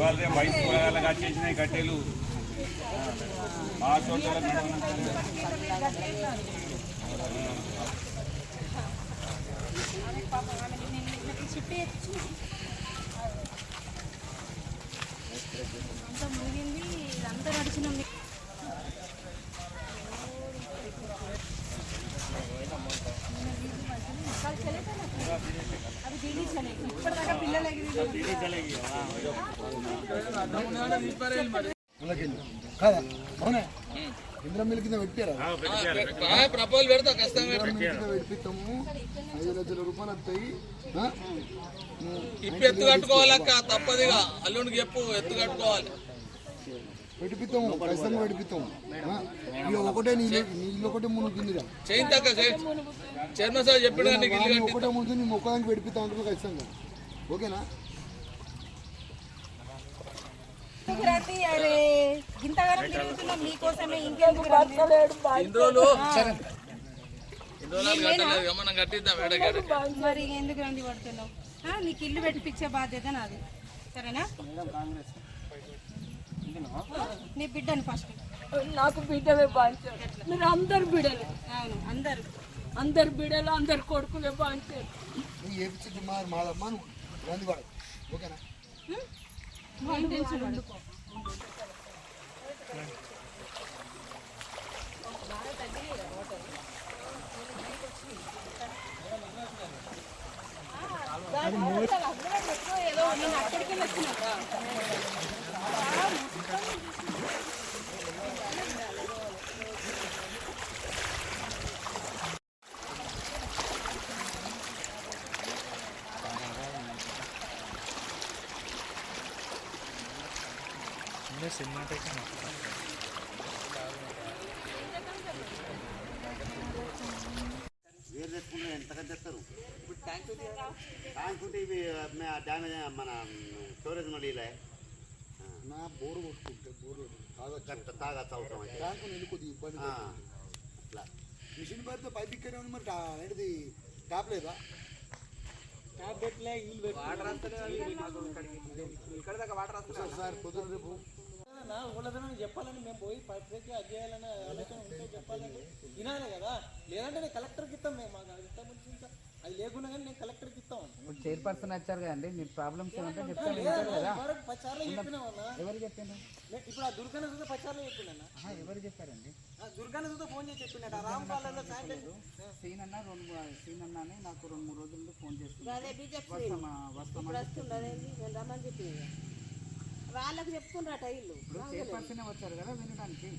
ఇవాళ వయసు పొలగాళ్ళకి వచ్చేసినాయి కట్టెలు. మా చోట్ల అంతా ముగింది ఇదంతా నడిచినాం. కాదా అవునా ఇంద్రం మిల్ కింద పెట్టారా ప్రపోజల్ పెడతా ఖచ్చితంగా కింద పెట్టిస్తాము ఐదు లక్షల రూపాయలు వస్తాయి ఆ? ఇప్పు ఎత్తు కట్టుకోవాలక్క తప్పదిగా అల్లుడికి చెప్పు ఎత్తు కట్టుకోవాలి పెట్టిపిస్తాము ఖచ్చితంగా పెట్టిపిస్తాము ఆ? ఇక ఒకటే నీళ్ళు నీళ్ళు ఒకటే మునుగుతుందిరా చేయించాక చైర్మన్ సార్ చెప్పాడు ఒకటే ముందు నీ మొక్కదానికి పెట్టిపిస్తాం అంటున్నావు ఖచ్చితంగా ఓకేనా? అరే ఇంతగానం తిరుగుతున్నాం మీకోసమే ఇంకెందుకు మరి ఎందుకు పడుతున్నావు ఆ, నీకు ఇల్లు పెట్టిపించే బాధ్యత నాది. సరేనా? నీ బిడ్డని ఫస్ట్ నాకు బిడ్డలే బాంచారు మీరు అందరు బిడలు అవును అందరు. అందరు బిడలు అందరు కొడుకులే బాంచారు ఓకేనా. ఏదో నేను అక్కడికి వచ్చినా వేరు తెచ్చుకుంటే ఎంతకంటే తెస్తారు ట్యాంక్ ట్యాంక్ ఉంటే ఇవి డ్యామేజ్ మన స్టోరేజ్ మళ్ళీ ఇలా నా బోరు కొట్టుకుంటే బోరు తాగొచ్చు కరెక్ట్ తాగచ్చు అవసరం అయితే ట్యాంకు నీళ్ళు కొద్దిగా ఇబ్బంది అట్లా మిషన్ పడితే పైపు ఇక్కడే ఉంది మరి ఏంటిది ట్యాప్ లేదా ట్యాప్ పెట్టలే వాటర్ వస్తలేదు ఇక్కడ దాకా వాటర్ ఒకసారి సార్ కుదరదు రేపు చెప్పాలని మేము పోయి పత్రిక అది చేయాలనే ఆలోచన ఉంటే చెప్పాలంటే వినాలి కదా. లేదంటే నేను కలెక్టర్కి ఇస్తాం మేము. మాకు అది ఇస్తాం ఇంకా. అది లేకుండా కానీ నేను కలెక్టర్కి ఇస్తాం. ఇప్పుడు చైర్పర్సన్ వచ్చారు కదండి మీ ప్రాబ్లమ్స్ ఏమంటే చెప్తాను కదా. ఎవరు చెప్పారు నే- ఇప్పుడు ఆ దుర్గాన చూస్తే పచ్చారులో చెప్పినా ఎవరు చెప్పారండి? ఆ దుర్గాన చూస్తే ఫోన్ చేసి చెప్పినట్టు ఆ రామ్ కాలంలో సాయంత్రం సీన్ అన్న రెండు సీన్ అన్న అని నాకు రెండు మూడు రోజుల నుండి ఫోన్ చేస్తున్నాను వస్తామా వస్తామా రమ్మని చెప్పింది వాళ్ళకి చెప్తుండ్రట ఇల్లు చైర్పర్సన్ వచ్చారు కదా వినడానికి.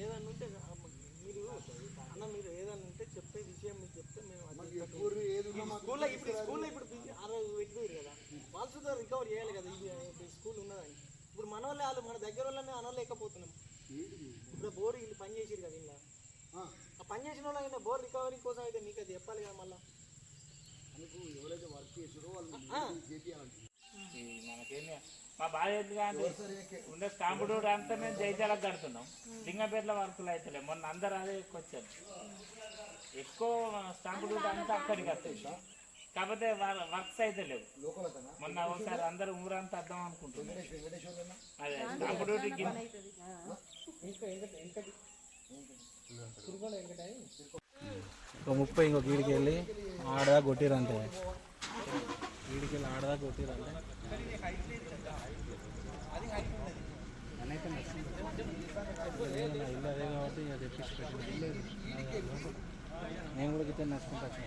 ఏదన్నా ఉంటే ఆ మీరు అన్న మీరు ఏదన్నా ఉంటే చెప్పే విషయం మీకు చెప్తే మేము స్కూల్లో ఇప్పుడు స్కూల్లో ఇప్పుడు అరవై పెట్టిపోయారు కదా. వాళ్ళు రికవర్ చేయాలి కదా ఇది ఇప్పుడు స్కూల్ ఉన్నదని. ఇప్పుడు మన వాళ్ళే వాళ్ళు మన దగ్గర వాళ్ళని అనలేకపోతున్నాం. ఇప్పుడు బోర్ వీళ్ళు పని చేసిరు కదా ఇలా ఆ, ఆ పని చేసిన వాళ్ళ బోర్ రికవరీ కోసం అయితే మీకు అది చెప్పాలి కదా మళ్ళీ. ఎవరైతే వర్క్ చేసారో వాళ్ళు చేయాలంటే మనకేమి? మా బాధ ఎందుకు అంటే ఉండే కాంపిటూడ్ అంతా మేము జైత్యాలకు కడుతున్నాం. లింగపేటల వర్కులు అయితే మొన్న అందరు అదే వచ్చారు ఎక్కువ స్టాంపుడ్ అంతా అక్కడికి వస్తుంది కాకపోతే వర్క్స్ అయితే లేవు. మొన్న ఒకసారి అందరు ఊరంతా అర్థం అనుకుంటున్నాం వెంకటేశ్వర్లనా అదే స్టాంపుడ్ ఒక ముప్పై ఇంకో వీడికి వెళ్ళి ఆడ కొట్టిరంటే వీడికి వెళ్ళి ఆడదాకా కొట్టిరంటే ఇల్లు అదే కాబట్టి ఇక తెప్పించి పెట్టిన నేను కూడా గిట్ట నచ్చుకుంటా వచ్చిన